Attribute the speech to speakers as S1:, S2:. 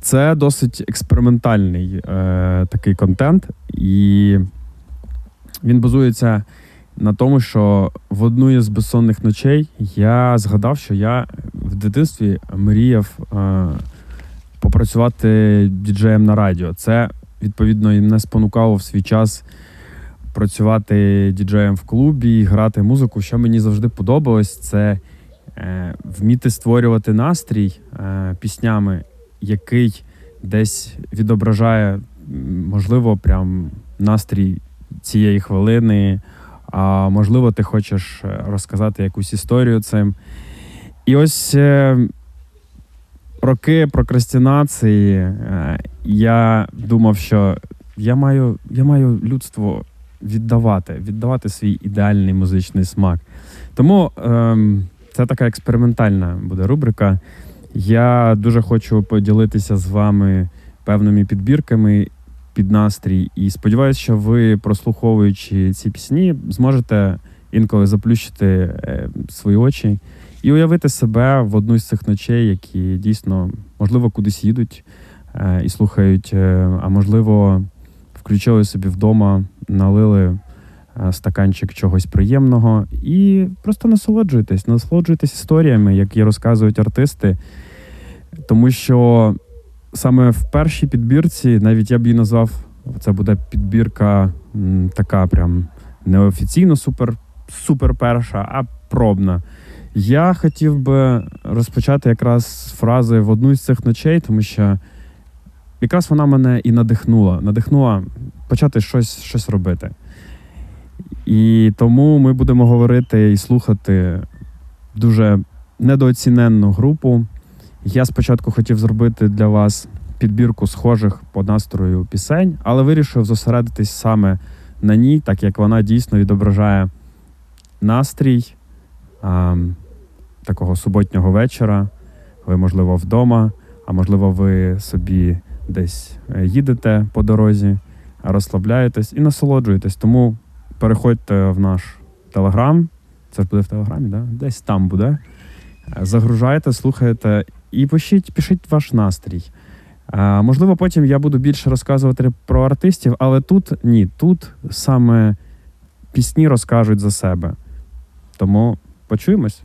S1: Це досить експериментальний е, такий контент, і він базується на тому, що в одну із безсонних ночей я згадав, що я в дитинстві мріяв е, попрацювати діджеєм на радіо. Це відповідно і мене спонукало в свій час працювати діджеєм в клубі, грати музику. Що мені завжди подобалось, це е, вміти створювати настрій е, піснями, який десь відображає, можливо, прям настрій цієї хвилини. А можливо, ти хочеш е, розказати якусь історію цим. І ось е, роки прокрастинації е, я думав, що я маю, я маю людство віддавати, віддавати свій ідеальний музичний смак. Тому ем, це така експериментальна буде рубрика. Я дуже хочу поділитися з вами певними підбірками під настрій. І сподіваюся, що ви, прослуховуючи ці пісні, зможете інколи заплющити е, свої очі і уявити себе в одну з цих ночей, які дійсно, можливо, кудись їдуть е, і слухають, е, а можливо, включили собі вдома, налили стаканчик чогось приємного і просто насолоджуйтесь, насолоджуйтесь історіями, які розказують артисти. Тому що саме в першій підбірці, навіть я б її назвав, це буде підбірка м, така прям неофіційно супер, супер перша, а пробна. Я хотів би розпочати якраз фрази в одну з цих ночей, тому що якраз вона мене і надихнула. Надихнула почати щось, щось робити. І тому ми будемо говорити і слухати дуже недооціненну групу. Я спочатку хотів зробити для вас підбірку схожих по настрою пісень, але вирішив зосередитись саме на ній, так як вона дійсно відображає настрій а, такого суботнього вечора. Ви, можливо, вдома, а можливо, ви собі десь е, їдете по дорозі, розслабляєтесь і насолоджуєтесь. Тому переходьте в наш телеграм. Це ж буде в телеграмі, да? десь там буде. Е, Загружайте, слухайте і пишіть, пишіть ваш настрій. А, можливо, потім я буду більше розказувати про артистів, але тут ні, тут саме пісні розкажуть за себе. Тому почуємось.